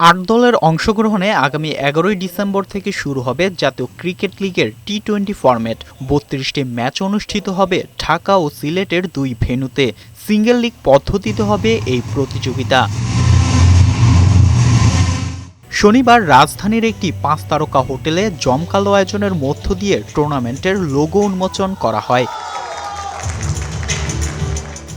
আট দলের অংশগ্রহণে আগামী এগারোই ডিসেম্বর থেকে শুরু হবে জাতীয় ক্রিকেট লিগের টি টোয়েন্টি ফরম্যাট। বত্রিশটি ম্যাচ অনুষ্ঠিত হবে ঢাকা ও সিলেটের দুই ভেন্যুতে। সিঙ্গেল লিগ পদ্ধতিতে হবে এই প্রতিযোগিতা। শনিবার রাজধানীর একটি পাঁচ তারকা হোটেলে জমকালো আয়োজনের মধ্য দিয়ে টুর্নামেন্টের লোগো উন্মোচন করা হয়।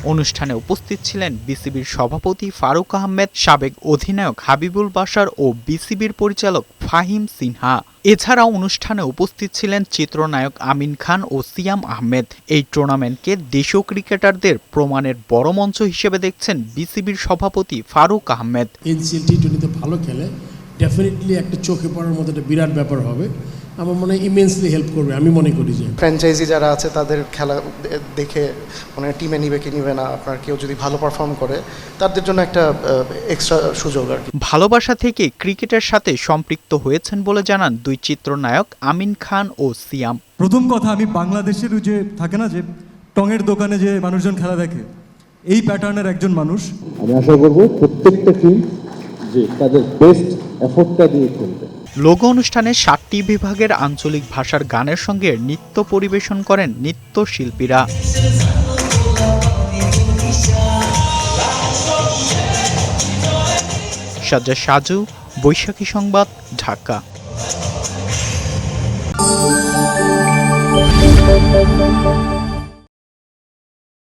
অনুষ্ঠানে উপস্থিত ছিলেন বিসিবির সভাপতি ফারুক আহমেদ, সাবেক অধিনায়ক হাবিবুল বাশার ও বিসিবির পরিচালক ফাহিম সিনহা। এছাড়াও অনুষ্ঠানে উপস্থিত ছিলেন চিত্রনায়ক আমিন খান ও সিয়াম আহমেদ। এই টুর্নামেন্টকে দেশীয় ক্রিকেটারদের প্রমাণের বড় মঞ্চ হিসেবে দেখছেন বিসিবির সভাপতি ফারুক আহমেদ। ভালো খেলে ডেফিনেটলি একটা চোখে পড়ার মতো একটা বিরাট ব্যাপার হবে। আমার মনে হয় ইমেন্সলি হেল্প করবে আমি মনে করি যে। ফ্র্যাঞ্চাইজি যারা আছে তাদের খেলা দেখে মানে টিমে নিবে কি নিবে না আপনার কেউ যদি ভালো পারফর্ম করে তাদের জন্য একটা এক্সট্রা সুযোগ আর কি। ভালোবাসা থেকে ক্রিকেটের সাথে সম্পৃক্ত হয়েছেন বলে জানান দুই চিত্রনায়ক আমিন খান ও সিয়াম। প্রথম কথা আমি বাংলাদেশের যে থাকে না যে টঙের দোকানে যে মানুষজন খেলা দেখে এই প্যাটার্নের একজন মানুষ। আমি আশা করব প্রত্যেকটা টিম যে তাদের বেস্ট এফোর্টটা দিয়ে খেলবে। লোগো অনুষ্ঠানে সাতটি বিভাগের আঞ্চলিক ভাষার গানের সঙ্গে নৃত্য পরিবেশন করেন নৃত্যশিল্পীরা শিল্পীরা। সাজু, বৈশাখী সংবাদ, ঢাকা।